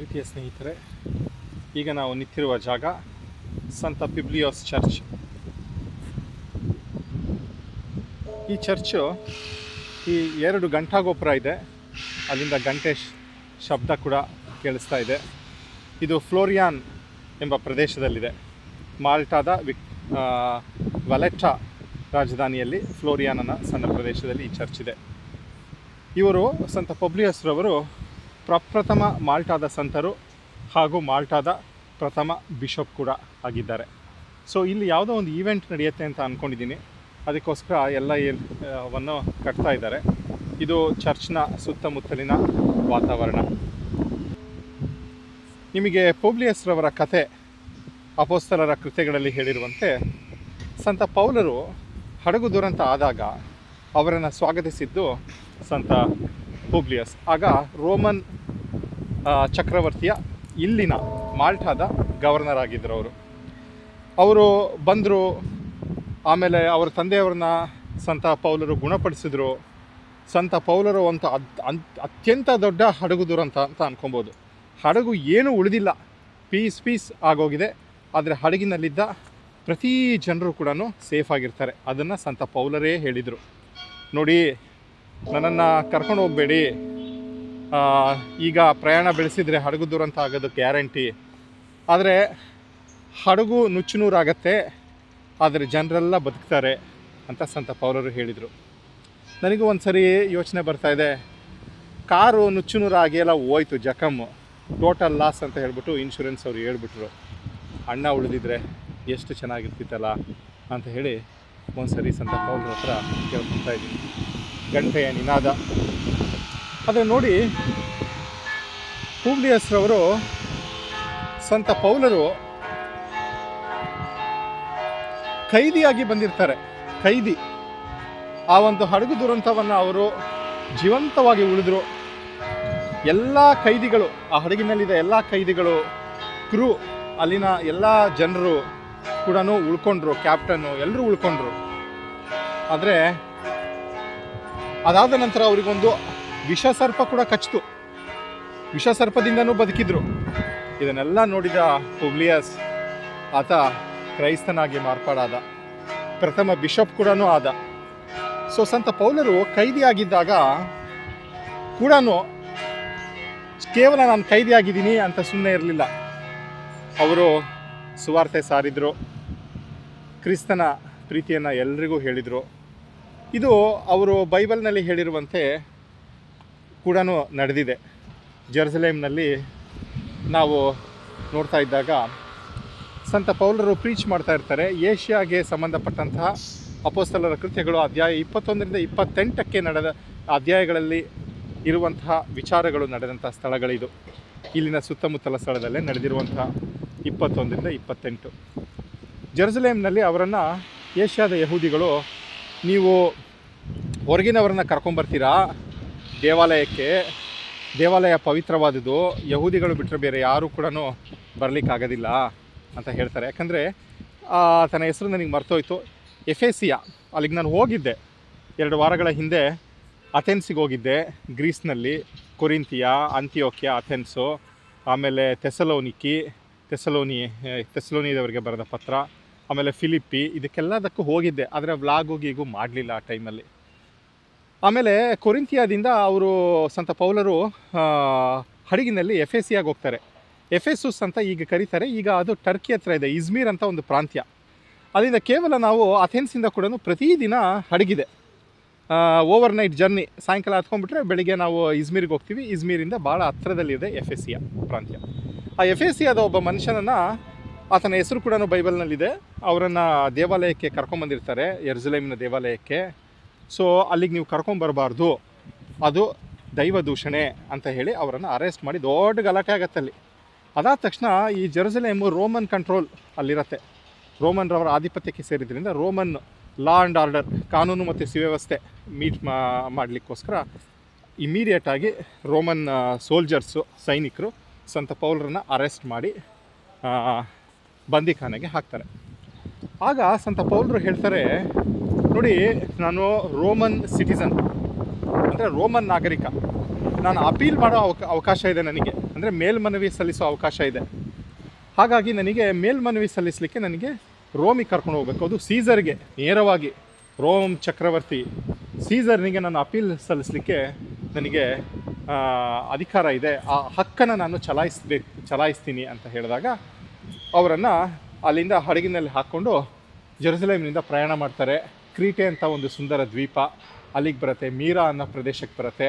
ಪ್ರೀತಿಯ ಸ್ನೇಹಿತರೆ, ಈಗ ನಾವು ನಿಂತಿರುವ ಜಾಗ ಸಂತ ಪಿಬ್ಲಿಯೋಸ್ ಚರ್ಚ್. ಈ ಚರ್ಚು ಈ ಎರಡು ಗಂಟಾಗೋಪುರ ಇದೆ. ಅಲ್ಲಿಂದ ಗಂಟೆ ಶಬ್ದ ಕೂಡ ಕೇಳಿಸ್ತಾ ಇದೆ. ಇದು ಫ್ಲೋರಿಯಾನ್ ಎಂಬ ಪ್ರದೇಶದಲ್ಲಿದೆ. ಮಾಲ್ಟಾದ ವಿಕ್ ವಲೆಟ್ಟಾ ರಾಜಧಾನಿಯಲ್ಲಿ ಫ್ಲೋರಿಯಾನನ ಸಣ್ಣ ಪ್ರದೇಶದಲ್ಲಿ ಈ ಚರ್ಚ್ ಇದೆ. ಇವರು ಸಂತ ಪಬ್ಲಿಯಸ್ರವರು ಪ್ರಪ್ರಥಮ ಮಾಲ್ಟಾದ ಸಂತರು ಹಾಗೂ ಮಾಲ್ಟಾದ ಪ್ರಥಮ ಬಿಷಪ್ ಕೂಡ ಆಗಿದ್ದಾರೆ. ಸೊ ಇಲ್ಲಿ ಯಾವುದೋ ಒಂದು ಈವೆಂಟ್ ನಡೆಯುತ್ತೆ ಅಂತ ಅಂದ್ಕೊಂಡಿದ್ದೀನಿ ಅದಕ್ಕೋಸ್ಕರ ಎಲ್ಲ ವನ್ನು ಕಟ್ತಾ ಇದ್ದಾರೆ. ಇದು ಚರ್ಚ್ನ ಸುತ್ತಮುತ್ತಲಿನ ವಾತಾವರಣ. ನಿಮಗೆ ಪೋಬ್ಲಿಯಸ್ರವರ ಕತೆ ಅಪೋಸ್ತಲರ ಕೃತ್ಯಗಳಲ್ಲಿ ಹೇಳಿರುವಂತೆ, ಸಂತ ಪೌಲರು ಹಡಗು ದುರಂತ ಆದಾಗ ಅವರನ್ನು ಸ್ವಾಗತಿಸಿದ್ದು ಸಂತ ಪೂಬ್ಲಿಯಸ್. ಆಗ ರೋಮನ್ ಚಕ್ರವರ್ತಿಯ ಇಲ್ಲಿನ ಮಾಲ್ಟಾದ ಗವರ್ನರ್ ಆಗಿದ್ದರು ಅವರು. ಅವರು ಬಂದರು, ಆಮೇಲೆ ಅವರ ತಂದೆಯವ್ರನ್ನ ಸಂತ ಪೌಲರು ಗುಣಪಡಿಸಿದ್ರು. ಸಂತ ಪೌಲರು ಅಂತ ಅತ್ಯಂತ ದೊಡ್ಡ ಹಡಗು ಅಂತ ಅಂತ ಅನ್ಕೊಬೋದು. ಹಡಗು ಏನೂ ಉಳಿದಿಲ್ಲ. ಪೀಸ್ ಪೀಸ್ ಆಗೋಗಿದೆ. ಆದರೆ ಹಡಗಿನಲ್ಲಿದ್ದ ಪ್ರತಿ ಜನರು ಕೂಡ ಸೇಫ್ ಆಗಿರ್ತಾರೆ. ಅದನ್ನು ಸಂತ ಪೌಲರೇ ಹೇಳಿದರು. ನೋಡಿ ನನ್ನನ್ನು ಕರ್ಕೊಂಡು ಹೋಗಬೇಡಿ. ಈಗ ಪ್ರಯಾಣ ಬೆಳೆಸಿದರೆ ಹಡಗು ದುರಂತ ಆಗೋದು ಗ್ಯಾರಂಟಿ. ಆದರೆ ಹಡಗು ನುಚ್ಚುನೂರಾಗತ್ತೆ, ಆದರೆ ಜನರೆಲ್ಲ ಬದುಕ್ತಾರೆ ಅಂತ ಸಂತ ಪೌಲರು ಹೇಳಿದರು. ನನಗೂ ಒಂದು ಸರಿ ಯೋಚನೆ ಇದೆ. ಕಾರು ನುಚ್ಚುನೂರಾಗಿ ಎಲ್ಲ ಹೋಯ್ತು ಜಖಮ್ಮು ಟೋಟಲ್ ಲಾಸ್ ಅಂತ ಹೇಳ್ಬಿಟ್ಟು ಇನ್ಶೂರೆನ್ಸ್ ಅವರು ಹೇಳ್ಬಿಟ್ರು. ಅಣ್ಣ ಉಳಿದಿದ್ರೆ ಎಷ್ಟು ಚೆನ್ನಾಗಿರ್ತಿತ್ತಲ್ಲ ಅಂತ ಹೇಳಿ ಒಂದು ಸರಿ ಸಂತ ಪೌಲರ ಹತ್ರ ಕೇಳ್ಕೊತಾ ಇದ್ದೀನಿ. ಗಂಟೆಯ ನಿನಾದ. ಆದರೆ ನೋಡಿ ಪೂಬ್ಲಿಯಸ್ರವರು ಸಂತ ಪೌಲರು ಕೈದಿಯಾಗಿ ಬಂದಿರ್ತಾರೆ, ಕೈದಿ. ಆ ಒಂದು ಹಡಗು ದುರಂತವನ್ನು ಅವರು ಜೀವಂತವಾಗಿ ಉಳಿದ್ರು. ಎಲ್ಲ ಕೈದಿಗಳು, ಆ ಹಡಗಿನಲ್ಲಿದ್ದ ಎಲ್ಲ ಕೈದಿಗಳು, ಕ್ರೂ, ಅಲ್ಲಿನ ಎಲ್ಲ ಜನರು ಕೂಡ ಉಳ್ಕೊಂಡ್ರು, ಕ್ಯಾಪ್ಟನ್ನು ಎಲ್ಲರೂ ಉಳ್ಕೊಂಡ್ರು. ಆದರೆ ಅದಾದ ನಂತರ ಅವರಿಗೊಂದು ವಿಷ ಸರ್ಪ ಕೂಡ ಕಚ್ಚಿತು. ವಿಷ ಸರ್ಪದಿಂದನೂ ಬದುಕಿದ್ರು. ಇದನ್ನೆಲ್ಲ ನೋಡಿದ ಪುಬ್ಲಿಯಸ್ ಆತ ಕ್ರೈಸ್ತನಾಗಿ ಮಾರ್ಪಾಡಾದ. ಪ್ರಥಮ ಬಿಷಪ್ ಕೂಡ ಆದ. ಸೊ, ಸಂತ ಪೌಲರು ಕೈದಿಯಾಗಿದ್ದಾಗ ಕೂಡ ಕೇವಲ ನಾನು ಕೈದಿಯಾಗಿದ್ದೀನಿ ಅಂತ ಸುಮ್ಮನೆ ಇರಲಿಲ್ಲ. ಅವರು ಸುವಾರ್ತೆ ಸಾರಿದ್ರು. ಕ್ರಿಸ್ತನ ಪ್ರೀತಿಯನ್ನು ಎಲ್ರಿಗೂ ಹೇಳಿದರು. ಇದು ಅವರು ಬೈಬಲ್ನಲ್ಲಿ ಹೇಳಿರುವಂತೆ ಕೂಡ ನಡೆದಿದೆ. ಜೆರುಸಲೇಮ್ನಲ್ಲಿ ನಾವು ನೋಡ್ತಾ ಇದ್ದಾಗ ಸಂತ ಪೌಲರು ಪ್ರೀಚ್ ಮಾಡ್ತಾ ಇರ್ತಾರೆ. ಏಷ್ಯಾಗೆ ಸಂಬಂಧಪಟ್ಟಂತಹ ಅಪೋಸ್ತಲರ ಕೃತ್ಯಗಳು ಅಧ್ಯಾಯ ಇಪ್ಪತ್ತೊಂದರಿಂದ ಇಪ್ಪತ್ತೆಂಟಕ್ಕೆ ನಡೆದ ಅಧ್ಯಾಯಗಳಲ್ಲಿ ಇರುವಂತಹ ವಿಚಾರಗಳು ನಡೆದಂಥ ಸ್ಥಳಗಳಿದು. ಇಲ್ಲಿನ ಸುತ್ತಮುತ್ತಲ ಸ್ಥಳದಲ್ಲೇ ನಡೆದಿರುವಂತಹ ಇಪ್ಪತ್ತೊಂದರಿಂದ ಇಪ್ಪತ್ತೆಂಟು. ಜೆರುಸಲೇಮ್ನಲ್ಲಿ ಅವರನ್ನು ಏಷ್ಯಾದ ಯಹೂದಿಗಳು ನೀವು ಹೊರಗಿನವರನ್ನ ಕರ್ಕೊಂಬರ್ತೀರಾ? ದೇವಾಲಯಕ್ಕೆ. ದೇವಾಲಯ ಪವಿತ್ರವಾದದ್ದು. ಯಹೂದಿಗಳು ಬಿಟ್ಟರೆ ಬೇರೆ ಯಾರೂ ಕೂಡ ಬರಲಿಕ್ಕಾಗೋದಿಲ್ಲ ಅಂತ ಹೇಳ್ತಾರೆ. ಯಾಕಂದರೆ ತನ್ನ ಹೆಸರು ನನಗೆ ಮರ್ತೋಯ್ತು. ಎಫೆಸಿಯಾ, ಅಲ್ಲಿಗೆ ನಾನು ಹೋಗಿದ್ದೆ. ಎರಡು ವಾರಗಳ ಹಿಂದೆ ಅಥೆನ್ಸಿಗೆ ಹೋಗಿದ್ದೆ, ಗ್ರೀಸ್ನಲ್ಲಿ. ಕೊರಿಂತಿಯಾ ಅಂತಿಯೋಕ್ಯ, ಅಥೆನ್ಸು. ಆಮೇಲೆ ತೆಸಲೋನಿಕಿ ತೆಸಲೋನಿ ತೆಸಲೋನಿದವರಿಗೆ ಬರೆದ ಪತ್ರ. ಆಮೇಲೆ ಫಿಲಿಪ್ಪಿ ಇದಕ್ಕೆಲ್ಲದಕ್ಕೂ ಹೋಗಿದ್ದೆ, ಆದರೆ ವ್ಲಾಗು ಗೀಗು ಮಾಡಲಿಲ್ಲ ಆ ಟೈಮಲ್ಲಿ ಆಮೇಲೆ ಕೊರಿಂತಿಯಾದಿಂದ ಅವರು ಸಂತ ಪೌಲರು ಹಡಗಿನಲ್ಲಿ ಸಿಯಾಗಿ ಹೋಗ್ತಾರೆ. ಎಫೆಸುಸ್ ಅಂತ ಈಗ ಕರೀತಾರೆ, ಈಗ ಅದು ಟರ್ಕಿ ಹತ್ರ ಇದೆ ಇಜ್ಮೀರ್ ಅಂತ ಒಂದು ಪ್ರಾಂತ್ಯ. ಅಲ್ಲಿಂದ ಕೇವಲ ನಾವು ಅಥೆನ್ಸಿಂದ ಕೂಡ ಪ್ರತಿದಿನ ಹಡಗಿದೆ. ಓವರ್ ನೈಟ್ ಜರ್ನಿ ಸಾಯಂಕಾಲ ಹತ್ಕೊಂಡ್ಬಿಟ್ರೆ ಬೆಳಿಗ್ಗೆ ನಾವು ಇಜ್ಮೀರ್ಗೆ ಹೋಗ್ತೀವಿ. ಇಜ್ಮೀರಿಂದ ಭಾಳ ಹತ್ರದಲ್ಲಿದೆ ಎಫೆಸಿಯಾ ಪ್ರಾಂತ್ಯ. ಆ ಎಫ್ ಎ ಸಿಯಾದ ಒಬ್ಬ ಮನುಷ್ಯನನ್ನು ಆತನ ಹೆಸರು ಕೂಡ ಬೈಬಲ್ನಲ್ಲಿದೆ. ಅವರನ್ನು ದೇವಾಲಯಕ್ಕೆ ಕರ್ಕೊಂಬಂದಿರ್ತಾರೆ ಯೆರೂಸಲೇಮಿನ ದೇವಾಲಯಕ್ಕೆ. ಸೊ ಅಲ್ಲಿಗೆ ನೀವು ಕರ್ಕೊಂಬರಬಾರ್ದು ಅದು ದೈವ ದೂಷಣೆ ಅಂತ ಹೇಳಿ ಅವರನ್ನು ಅರೆಸ್ಟ್ ಮಾಡಿ ದೊಡ್ಡ ಗಲಾಟೆ ಆಗತ್ತೆ ಅಲ್ಲಿ. ಅದಾದ ತಕ್ಷಣ ಈ ಜೆರುಸಲೇಮು ರೋಮನ್ ಕಂಟ್ರೋಲ್ ಅಲ್ಲಿರತ್ತೆ. ರೋಮನ್ರವರ ಆಧಿಪತ್ಯಕ್ಕೆ ಸೇರಿದ್ರಿಂದ ರೋಮನ್ ಲಾ ಆ್ಯಂಡ್ ಆರ್ಡರ್ ಕಾನೂನು ಮತ್ತು ಸುವ್ಯವಸ್ಥೆ ಮೀಟ್ ಮಾ, ಮಾಡಲಿಕ್ಕೋಸ್ಕರ ಇಮ್ಮಿಡಿಯೇಟಾಗಿ ರೋಮನ್ ಸೋಲ್ಜರ್ಸು ಸೈನಿಕರು ಸಂತ ಪೌಲರನ್ನ ಅರೆಸ್ಟ್ ಮಾಡಿ ಬಂದಿಖಾನೆಗೆ ಹಾಕ್ತಾರೆ. ಆಗ ಸಂತ ಪೌಲ್ರು ಹೇಳ್ತಾರೆ, ನೋಡಿ, ನಾನು ರೋಮನ್ ಸಿಟಿಸನ್, ಅಂದರೆ ರೋಮನ್ ನಾಗರಿಕ. ನಾನು ಅಪೀಲ್ ಮಾಡೋ ಅವಕ, ಅವಕಾಶ ಇದೆ ನನಗೆ, ಅಂದರೆ ಮೇಲ್ಮನವಿ ಸಲ್ಲಿಸೋ ಅವಕಾಶ ಇದೆ. ಹಾಗಾಗಿ ನನಗೆ ಮೇಲ್ಮನವಿ ಸಲ್ಲಿಸಲಿಕ್ಕೆ ನನಗೆ ರೋಮಿಗೆ ಕರ್ಕೊಂಡು ಹೋಗಬೇಕು. ಅದು ಸೀಸರ್ಗೆ, ನೇರವಾಗಿ ರೋಮ್ ಚಕ್ರವರ್ತಿ. ಸೀಸರ್ನಿಗೆ ನಾನು ಅಪೀಲ್ ಸಲ್ಲಿಸಲಿಕ್ಕೆ ನನಗೆ ಅಧಿಕಾರ ಇದೆ. ಆ ಹಕ್ಕನ್ನು ನಾನು ಚಲಾಯಿಸ್ಬೇಕು ಚಲಾಯಿಸ್ತೀನಿ, ಅಂತ ಹೇಳಿದಾಗ ಅವರನ್ನು ಅಲ್ಲಿಂದ ಹಡಗಿನಲ್ಲಿ ಹಾಕ್ಕೊಂಡು ಜೆರುಸಲೇಮ್ನಿಂದ ಪ್ರಯಾಣ ಮಾಡ್ತಾರೆ. ಕ್ರೀಟೆ ಅಂತ ಒಂದು ಸುಂದರ ದ್ವೀಪ. ಅಲ್ಲಿಗೆ ಬರುತ್ತೆ. ಮೀರಾ ಅನ್ನೋ ಪ್ರದೇಶಕ್ಕೆ ಬರುತ್ತೆ.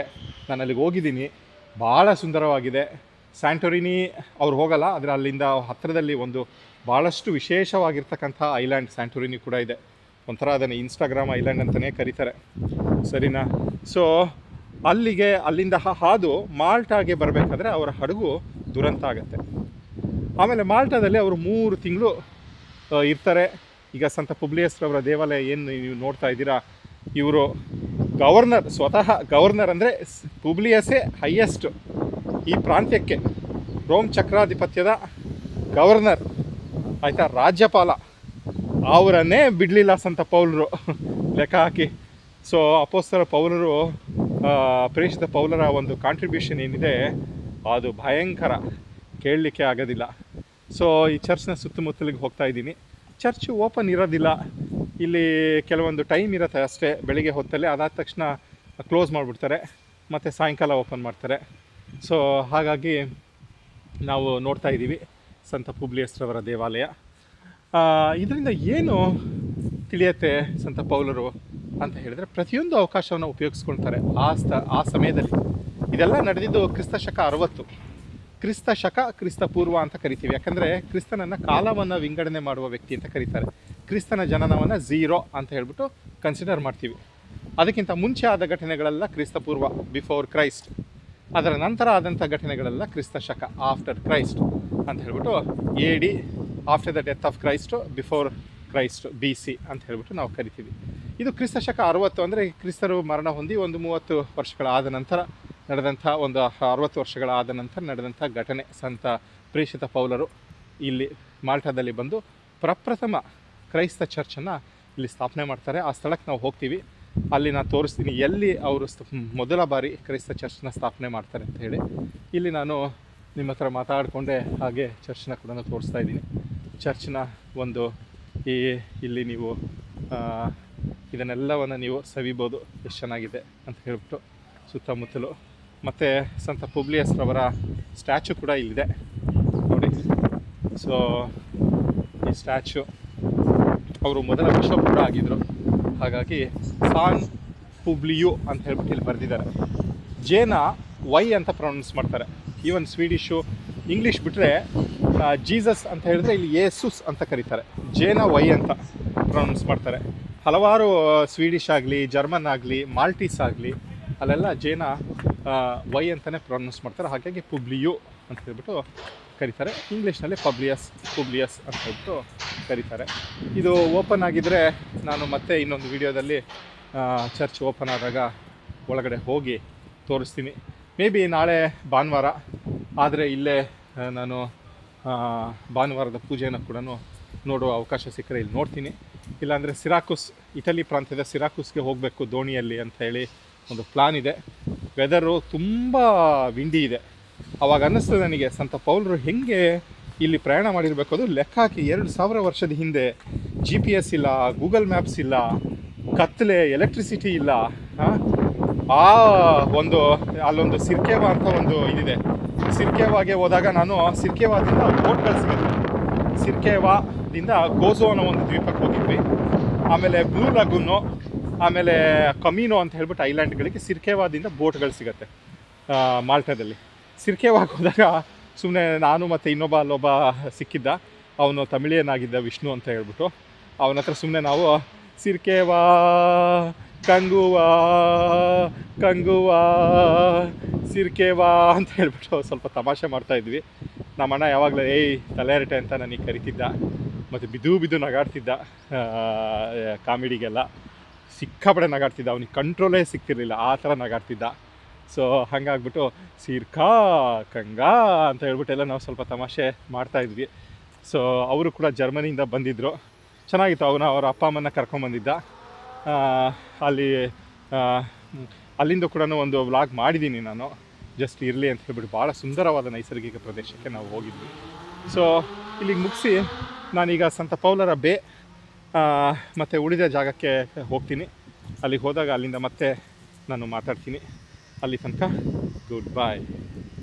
ನಾನು ಅಲ್ಲಿಗೆ ಹೋಗಿದ್ದೀನಿ. ಭಾಳ ಸುಂದರವಾಗಿದೆ. ಸ್ಯಾಂಟೋರಿನಿ ಅವ್ರು ಹೋಗಲ್ಲ, ಆದರೆ ಅಲ್ಲಿಂದ ಹತ್ತಿರದಲ್ಲಿ ಒಂದು ಭಾಳಷ್ಟು ವಿಶೇಷವಾಗಿರ್ತಕ್ಕಂಥ ಐಲ್ಯಾಂಡ್ ಸ್ಯಾಂಟೋರಿನಿ ಕೂಡ ಇದೆ. ಒಂಥರ ಅದನ್ನು ಇನ್ಸ್ಟಾಗ್ರಾಮ್ ಐಲ್ಯಾಂಡ್ ಅಂತಲೇ ಕರೀತಾರೆ. ಸರಿನಾ? ಸೊ ಅಲ್ಲಿಗೆ, ಅಲ್ಲಿಂದ ಹಾದು ಮಾಲ್ಟಾಗೆ ಬರಬೇಕಾದ್ರೆ ಅವರ ಹಡಗು ದುರಂತ ಆಗುತ್ತೆ. ಆಮೇಲೆ ಮಾಲ್ಟಾದಲ್ಲಿ ಅವರು ಮೂರು ತಿಂಗಳು ಇರ್ತಾರೆ. ಈಗ ಸಂತ ಪುಬ್ಲಿಯಸ್ರವರ ದೇವಾಲಯ ಏನು ನೀವು ನೋಡ್ತಾ ಇದ್ದೀರಾ, ಇವರು ಗವರ್ನರ್, ಸ್ವತಃ ಗವರ್ನರ್ ಅಂದರೆ ಪುಬ್ಲಿಯಸ್ಸೇ ಹೈಯೆಸ್ಟ್ ಈ ಪ್ರಾಂತ್ಯಕ್ಕೆ. ರೋಮ್ ಚಕ್ರಾಧಿಪತ್ಯದ ಗವರ್ನರ್, ಆಯಿತಾ, ರಾಜ್ಯಪಾಲ. ಅವರನ್ನೇ ಬಿಡಲಿಲ್ಲ ಸಂತ ಪೌಲರು, ಲೆಕ್ಕ ಹಾಕಿ. ಸೊ ಅಪೋಸ್ತರ ಪೌಲರು ಪ್ರೇಷಿತ ಪೌಲರ ಒಂದು ಕಾಂಟ್ರಿಬ್ಯೂಷನ್ ಏನಿದೆ, ಅದು ಭಯಂಕರ. ಕೇಳಲಿಕ್ಕೆ ಆಗೋದಿಲ್ಲ. ಸೊ ಈ ಚರ್ಚ್ನ ಸುತ್ತಮುತ್ತಲಿಗೆ ಹೋಗ್ತಾ ಇದ್ದೀನಿ. ಚರ್ಚ್ ಓಪನ್ ಇರೋದಿಲ್ಲ. ಇಲ್ಲಿ ಕೆಲವೊಂದು ಟೈಮ್ ಇರುತ್ತೆ ಅಷ್ಟೇ. ಬೆಳಿಗ್ಗೆ ಹೊತ್ತಲ್ಲಿ ಅದಾದ ತಕ್ಷಣ ಕ್ಲೋಸ್ ಮಾಡಿಬಿಡ್ತಾರೆ. ಮತ್ತು ಸಾಯಂಕಾಲ ಓಪನ್ ಮಾಡ್ತಾರೆ. ಸೊ ಹಾಗಾಗಿ ನಾವು ನೋಡ್ತಾ ಇದ್ದೀವಿ ಸಂತ ಪುಬ್ಲಿಯಸ್ರವರ ದೇವಾಲಯ. ಇದರಿಂದ ಏನು ತಿಳಿಯತ್ತೆ ಸಂತ ಪೌಲರು ಅಂತ ಹೇಳಿದ್ರೆ ಪ್ರತಿಯೊಂದು ಅವಕಾಶವನ್ನು ಉಪಯೋಗಿಸ್ಕೊಳ್ತಾರೆ. ಆ ಸ್ಥ ಆ ಸಮಯದಲ್ಲಿ. ಇದೆಲ್ಲ ನಡೆದಿದ್ದು ಕ್ರಿಸ್ತ ಶಕ ಅರವತ್ತು. ಕ್ರಿಸ್ತ ಶಕ ಕ್ರಿಸ್ತ ಪೂರ್ವ ಅಂತ ಕರಿತೀವಿ. ಯಾಕಂದರೆ ಕ್ರಿಸ್ತನನ್ನು ಕಾಲವನ್ನು ವಿಂಗಡಣೆ ಮಾಡುವ ವ್ಯಕ್ತಿ ಅಂತ ಕರೀತಾರೆ. ಕ್ರಿಸ್ತನ ಜನನವನ್ನು ಝೀರೋ ಅಂತ ಹೇಳ್ಬಿಟ್ಟು ಕನ್ಸಿಡರ್ ಮಾಡ್ತೀವಿ. ಅದಕ್ಕಿಂತ ಮುಂಚೆ ಆದ ಘಟನೆಗಳೆಲ್ಲ ಕ್ರಿಸ್ತ ಪೂರ್ವ ಬಿಫೋರ್ ಕ್ರೈಸ್ಟ್ ಅದರ ನಂತರ ಆದಂಥ ಘಟನೆಗಳೆಲ್ಲ ಕ್ರಿಸ್ತ ಶಕ ಆಫ್ಟರ್ ಕ್ರೈಸ್ಟ್ ಅಂತ ಹೇಳ್ಬಿಟ್ಟು A D after the death of Christ before Christ B C ಅಂತ ಹೇಳ್ಬಿಟ್ಟು ನಾವು ಕರಿತೀವಿ. ಇದು ಕ್ರಿಸ್ತ ಶಕ ಅರುವತ್ತು ಅಂದರೆ ಕ್ರಿಸ್ತರು ಮರಣ ಹೊಂದಿ ಒಂದು ಮೂವತ್ತು ವರ್ಷಗಳಾದ ನಂತರ ನಡೆದಂಥ ಒಂದು ಅರವತ್ತು ವರ್ಷಗಳಾದ ನಂತರ ನಡೆದಂಥ ಘಟನೆ ಸಂತ ಪ್ರೇಷಿತ ಪೌಲರು ಇಲ್ಲಿ ಮಾಲ್ಟಾದಲ್ಲಿ ಬಂದು ಪ್ರಪ್ರಥಮ ಕ್ರೈಸ್ತ ಚರ್ಚನ್ನು ಇಲ್ಲಿ ಸ್ಥಾಪನೆ ಮಾಡ್ತಾರೆ. ಆ ಸ್ಥಳಕ್ಕೆ ನಾವು ಹೋಗ್ತೀವಿ. ಅಲ್ಲಿ ನಾನು ತೋರಿಸ್ತೀನಿ ಎಲ್ಲಿ ಅವರು ಮೊದಲ ಬಾರಿ ಕ್ರೈಸ್ತ ಚರ್ಚ್ನ ಸ್ಥಾಪನೆ ಮಾಡ್ತಾರೆ ಅಂತ ಹೇಳಿ. ಇಲ್ಲಿ ನಾನು ನಿಮ್ಮ ಹತ್ರ ಮಾತಾಡಿಕೊಂಡೆ ಹಾಗೆ ಚರ್ಚ್ನ ಕೂಡ ತೋರಿಸ್ತಾ ಇದ್ದೀನಿ. ಚರ್ಚ್ನ ಒಂದು ಈ, ಇಲ್ಲಿ ನೀವು ಇದನ್ನೆಲ್ಲವನ್ನು ನೀವು ಸವಿಬೋದು. ಎಷ್ಟು ಚೆನ್ನಾಗಿದೆ ಅಂತ ಹೇಳ್ಬಿಟ್ಟು ಸುತ್ತಮುತ್ತಲು ಮತ್ತು ಸಂತ ಪುಬ್ಲಿಯಸ್ರವರ ಸ್ಟ್ಯಾಚು ಕೂಡ ಇಲ್ಲಿದೆ. ನೋಡಿ. ಸೊ ಈ ಸ್ಟ್ಯಾಚು ಅವರು ಮೊದಲ ಬಿಷಪ್ ಕೂಡ ಆಗಿದ್ದರು ಹಾಗಾಗಿ ಸಾನ್ ಪುಬ್ಲಿಯು ಅಂತ ಹೇಳ್ಬಿಟ್ಟು ಇಲ್ಲಿ ಬರೆದಿದ್ದಾರೆ. ಜೇನ ವೈ ಅಂತ ಪ್ರೊನೌನ್ಸ್ ಮಾಡ್ತಾರೆ. ಈವನ್ ಸ್ವೀಡಿಶು ಇಂಗ್ಲೀಷ್ ಬಿಟ್ಟರೆ ಜೀಸಸ್ ಅಂತ ಹೇಳಿದ್ರೆ ಇಲ್ಲಿ ಯೇಸುಸ್ ಅಂತ ಕರೀತಾರೆ. ಜೇನ ವೈ ಅಂತ ಪ್ರೊನೌನ್ಸ್ ಮಾಡ್ತಾರೆ. ಹಲವಾರು ಸ್ವೀಡಿಷ್ ಆಗಲಿ, ಜರ್ಮನ್ ಆಗಲಿ, ಮಾಲ್ಟೀಸ್ ಆಗಲಿ, ಅಲ್ಲೆಲ್ಲ ಜೇನ ವೈ ಅಂತಲೇ ಪ್ರೊನೌನ್ಸ್ ಮಾಡ್ತಾರೆ. ಹಾಗಾಗಿ ಪುಬ್ಲಿಯು ಅಂತ ಹೇಳ್ಬಿಟ್ಟು ಕರೀತಾರೆ. ಇಂಗ್ಲೀಷ್ನಲ್ಲಿ ಪಬ್ಲಿಯಸ್, ಪುಬ್ಲಿಯಸ್ ಅಂತ ಹೇಳ್ಬಿಟ್ಟು ಕರೀತಾರೆ. ಇದು ಓಪನ್ ಆಗಿದ್ದರೆ ನಾನು ಮತ್ತೆ ಇನ್ನೊಂದು ವಿಡಿಯೋದಲ್ಲಿ ಚರ್ಚ್ ಓಪನ್ ಆದಾಗ ಒಳಗಡೆ ಹೋಗಿ ತೋರಿಸ್ತೀನಿ. ಮೇ ಬಿ ನಾಳೆ ಭಾನುವಾರ, ಆದರೆ ಇಲ್ಲೇ ನಾನು ಭಾನುವಾರದ ಪೂಜೆಯನ್ನು ಕೂಡ ನೋಡುವ ಅವಕಾಶ ಸಿಕ್ಕರೆ ಇಲ್ಲಿ ನೋಡ್ತೀನಿ. ಇಲ್ಲಾಂದರೆ ಸಿರಾಕುಸ್, ಇಟಲಿ ಪ್ರಾಂತ್ಯದ ಸಿರಾಕುಸ್ಗೆ ಹೋಗಬೇಕು ದೋಣಿಯಲ್ಲಿ ಅಂತ ಹೇಳಿ ಒಂದು ಪ್ಲಾನ್ ಇದೆ. ವೆದರು ತುಂಬ ವಿಂಡಿ ಇದೆ. ಅವಾಗ ಅನ್ನಿಸ್ತದೆ ನನಗೆ, ಸಂತ ಪೌಲರು ಹೆಂಗೆ ಇಲ್ಲಿ ಪ್ರಯಾಣ ಮಾಡಿರಬೇಕು ಅದು ಲೆಕ್ಕ ಹಾಕಿ ಎರಡು ಸಾವಿರ ವರ್ಷದ ಹಿಂದೆ ಜಿ ಪಿ ಎಸ್ ಇಲ್ಲ ಗೂಗಲ್ ಮ್ಯಾಪ್ಸ್ ಇಲ್ಲ ಕತ್ತಲೆ ಎಲೆಕ್ಟ್ರಿಸಿಟಿ ಇಲ್ಲ ಆ? ಒಂದು, ಅಲ್ಲೊಂದು ಸಿರ್ಕೇವಾ ಅಂತ ಒಂದು ಇದಿದೆ. ಸಿರ್ಕೇವಾಗೆ ಹೋದಾಗ ನಾನು ಸಿರ್ಕೇವಾದಿಂದ ಬೋಟ್ಗಳು ಸಿಗುತ್ತೆ. ಸಿರ್ಕೇವಾದಿಂದ ಗೋಜೋ ಅನ್ನೋ ಒಂದು ದ್ವೀಪಕ್ಕೆ ಹೋಗಿದ್ವಿ. ಆಮೇಲೆ ಬ್ಲೂ ಲಗೂನು ಆಮೇಲೆ ಕಮೀನೋ ಅಂತ ಹೇಳ್ಬಿಟ್ಟು ಐಲ್ಯಾಂಡ್ಗಳಿಗೆ ಸಿರ್ಕೆವಾದಿಂದ ಬೋಟ್ಗಳು ಸಿಗುತ್ತೆ ಮಾಲ್ಟಾದಲ್ಲಿ. ಸಿರ್ಕೆವಾಗಿ ಹೋದಾಗ ಸುಮ್ಮನೆ ನಾನು ಮತ್ತು ಇನ್ನೊಬ್ಬ ಅಲ್ಲೊಬ್ಬ ಸಿಕ್ಕಿದ್ದ, ಅವನು ತಮಿಳಿಯನಾಗಿದ್ದ ವಿಷ್ಣು ಅಂತ ಹೇಳ್ಬಿಟ್ಟು, ಅವನ ಹತ್ರ ಸುಮ್ಮನೆ ನಾವು, ಸಿರ್ಕೆವಾ, ಕಂಗುವಾ ಕಂಗುವಾ, ಸಿರ್ಕೆವಾ ಅಂತ ಹೇಳ್ಬಿಟ್ಟು ಸ್ವಲ್ಪ ತಮಾಷೆ ಮಾಡ್ತಾ ಇದ್ವಿ. ನಮ್ಮ ಅಣ್ಣ ಯಾವಾಗಲೂ, ಏಯ್ ತಲೆರಟೆ ಅಂತ ನನಗೆ ಕರಿತಿದ್ದ, ಮತ್ತು ಬಿದ್ದು ಬಿದ್ದು ನಗಾಡ್ತಿದ್ದ ಕಾಮಿಡಿಗೆಲ್ಲ. ಸಿಕ್ಕಾಪಡೆ ನಗಾಡ್ತಿದ್ದ. ಅವನಿಗೆ ಕಂಟ್ರೋಲೇ ಸಿಕ್ತಿರ್ಲಿಲ್ಲ. ಆ ಥರ ನಗಾಡ್ತಿದ್ದ. ಸೊ ಹಾಗಾಗ್ಬಿಟ್ಟು ಸಿರ್ಕಾ, ಕಂಗಾ ಅಂತ ಹೇಳ್ಬಿಟ್ಟೆಲ್ಲ ನಾವು ಸ್ವಲ್ಪ ತಮಾಷೆ ಮಾಡ್ತಾ ಇದ್ವಿ. ಸೊ ಅವರು ಕೂಡ ಜರ್ಮನಿಯಿಂದ ಬಂದಿದ್ದರು ಚೆನ್ನಾಗಿತ್ತು. ಅವನ ಅವರ ಅಪ್ಪ ಅಮ್ಮನ ಕರ್ಕೊಂಬಂದಿದ್ದ ಅಲ್ಲಿ ಅಲ್ಲಿಂದ ಕೂಡ ಒಂದು ವ್ಲಾಗ್ ಮಾಡಿದ್ದೀನಿ ನಾನು. ಜಸ್ಟ್ ಇರಲಿ ಅಂತ ಹೇಳ್ಬಿಟ್ಟು ಭಾಳ ಸುಂದರವಾದ ನೈಸರ್ಗಿಕ ಪ್ರದೇಶಕ್ಕೆ ನಾವು ಹೋಗಿದ್ವಿ. ಸೊ ಇಲ್ಲಿಗೆ ಮುಗಿಸಿ ನಾನೀಗ ಸಂತ ಪೌಲರ ಬೇ ಮತ್ತು ಉಳಿದ ಜಾಗಕ್ಕೆ ಹೋಗ್ತೀನಿ. ಅಲ್ಲಿಗೆ ಹೋದಾಗ ಅಲ್ಲಿಂದ ಮತ್ತೆ ನಾನು ಮಾತಾಡ್ತೀನಿ. ಅಲ್ಲಿ ತನಕ ಗುಡ್ ಬಾಯ್